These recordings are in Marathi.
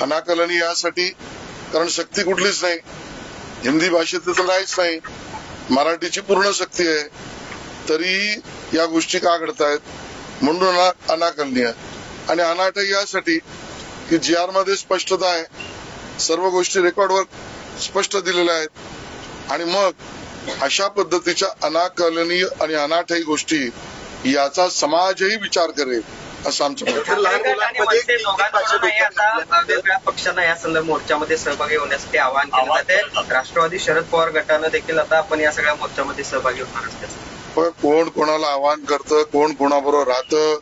अनाकलनी यासाठी कारण शक्ती कुठलीच नाही. हिंदी भाषेत तर नाहीच नाही. मराठीची पूर्ण शक्ती आहे. तरीही या गोष्टी का घडतायत? म्हणून अना- अनाकलनीय. आणि अनाटक यासाठी की जी आरमध्ये स्पष्टता आहे सर्व गोष्टी रेकॉर्डवर स्पष्ट दिलेल्या आहेत. आणि मग अशा पद्धतीच्या अनाकलनीय आणि अनाठही गोष्टी याचा समाजही विचार करेल. असं आमचं मत लहान मुलांमध्ये आता वेगवेगळ्या पक्षांना या संदर्भ मोर्चामध्ये सहभागी होण्यासाठी आवाहन केलं जाते राष्ट्रवादी शरद पवार गटानं देखील आता आपण या सगळ्या मोर्चामध्ये सहभागी होणार असल्याचं पण कोण कोणाला आवाहन करतं कोण कोणाबरोबर राहतं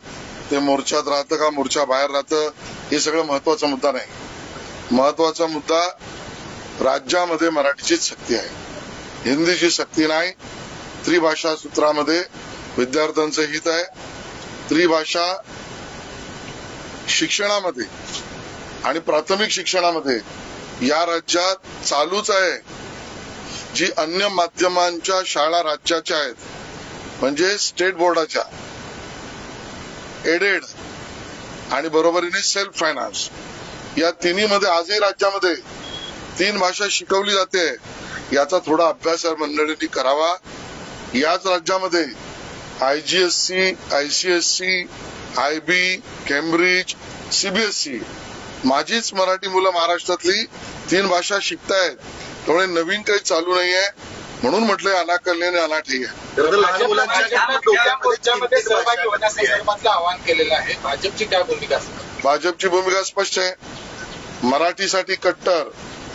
ते मोर्चात राहतं का मोर्चा बाहेर राहतं हे सगळं महत्त्वाचा मुद्दा नाही. महत्त्वाचा मुद्दा राज्यामध्ये मराठीचीच शक्ती आहे. हिंदीची शक्ती नाही. त्रिभाषा सूत्रामध्ये विद्यार्थ्यांचं हित आहे. त्रिभाषा शिक्षणामध्ये आणि प्राथमिक शिक्षणामध्ये या राज्यात चालूच आहे. जी अन्य माध्यमांच्या शाळा राज्याच्या आहेत म्हणजे स्टेट बोर्डाच्या एडेड आणि बरोबरीने सेल्फ फायनान्स या तिन्ही मध्ये आजही राज्यामध्ये तीन भाषा शिकवली जाते. याचा थोडा अभ्यास या मंडळींनी करावा. याच राज्यामध्ये I G S C I C S C I B Cambridge CBSE. माझीच मराठी मुलं महाराष्ट्रातली तीन भाषा शिकतायत. त्यामुळे नवीन काही चालू नाहीये. म्हणून म्हटलंय अनाकलनी आणि अनाठी आहे. भाजपची काय भूमिका भाजपची भूमिका स्पष्ट आहे. मराठीसाठी कट्टर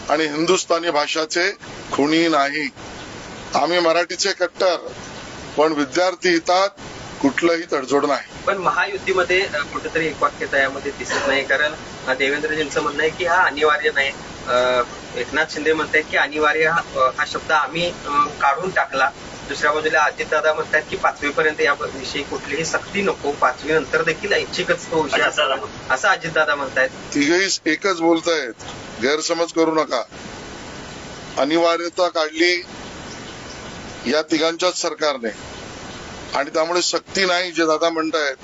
आणि हिंदुस्थानी भाषाचे खुणी नाही. आम्ही मराठीचे कट्टर. पण विद्यार्थी हितात कुठलंही तडजोड नाही. पण महायुतीमध्ये कुठेतरी एकवाक्यता यामध्ये दिसत नाही कारण देवेंद्रजींचं म्हणणं आहे की हा अनिवार्य नाही. एकनाथ शिंदे म्हणतायत की अनिवार्य हा शब्द आम्ही काढून टाकला. दुसऱ्या बाजूला अजितदादा म्हणतात की पाचवीपर्यंत या विषयी कुठलीही सक्ती नको. पाचवी नंतर देखील ऐच्छिकच तो विषय असावा असं अजितदादा म्हणतायत. तिघही एकच बोलतायत. गैरसमज करू नका. अनिवार्यता काढली या तिघांच्याच सरकारने. आणि त्यामुळे सक्ती नाही जे दादा म्हणतायत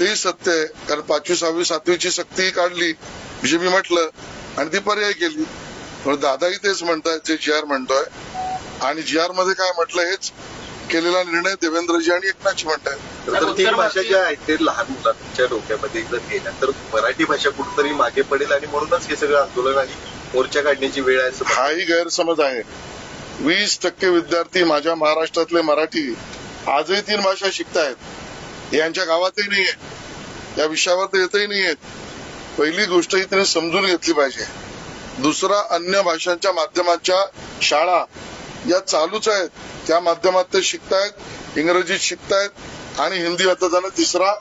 तेही सत्य आहे. कारण पाचवी सहावी सातवीची सक्ती काढली जे मी म्हटलं आणि ती पर्याय केली. पण दादाही तेच म्हणतायत जे जी आर म्हणतोय. आणि जी आरमध्ये काय म्हटलं हेच केलेला निर्णय देवेंद्रजी आणि एकनाथजी म्हणतायत. तर तीन भाषा ज्या आहेत ते लहान मुलांच्या डोक्यामध्ये जर गेल्या. तर मराठी भाषा कुठेतरी मागे पडेल आणि म्हणूनच हे सगळं आंदोलन आणि मोर्चा काढण्याची वेळ आहे हाही गैरसमज आहे. वीस टक्के विद्यार्थी माझ्या महाराष्ट्रातले मराठी आजही तीन भाषा शिकतायत. हे यांच्या गावातही नाहीये. या विषयावर तर येतही नाहीयेत. पहिली गोष्ट ही त्यांनी समजून घेतली पाहिजे. दुसरा अन्य भाषांच्या माध्यमाच्या शाळा या चालूच आहेत. त्या माध्यमात ते शिकतायत इंग्रजीत शिकतायत आणि हिंदी आता जाणं तिसरा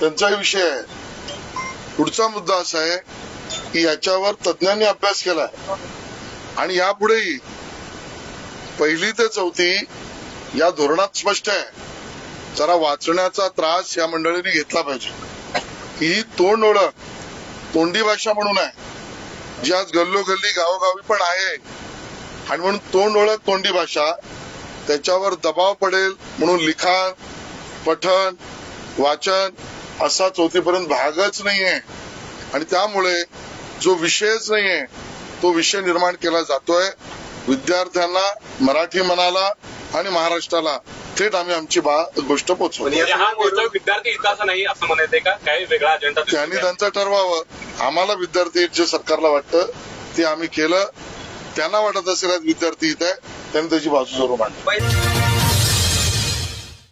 त्यांचाही विषय आहे. पुढचा मुद्दा असा आहे की याच्यावर तज्ज्ञांनी अभ्यास केलाय. आणि यापुढेही पहिली ते चौथी या धोरणात स्पष्ट आहे. जरा वाचण्याचा त्रास या मंडळींनी घेतला पाहिजे. ही तोंड ओळख तोंडी भाषा म्हणून आहे. जी आज गल्लोगल्ली गावोगावी पण आहे. आणि म्हणून तोंड ओळख तोंडी भाषा त्याच्यावर दबाव पडेल म्हणून लिखाण पठण वाचन असा चौथीपर्यंत भागच नाहीये. आणि त्यामुळे जो विषयच नाहीये तो विषय निर्माण केला जातोय. विद्यार्थ्यांना मराठी मनाला आणि महाराष्ट्राला थेट आम्ही आमची बा गोष्ट पोचवू म्हणजे विद्यार्थी हिताचा नाही असं म्हणायचंय का? काही वेगळा अजेंडा? त्यांनी त्यांचं ठरवावं. आम्हाला विद्यार्थी जे सरकारला वाटतं ते आम्ही केलं. त्यांना वाटत असेल विद्यार्थी हित आहे त्यांनी त्याची बाजू जरूर मांडली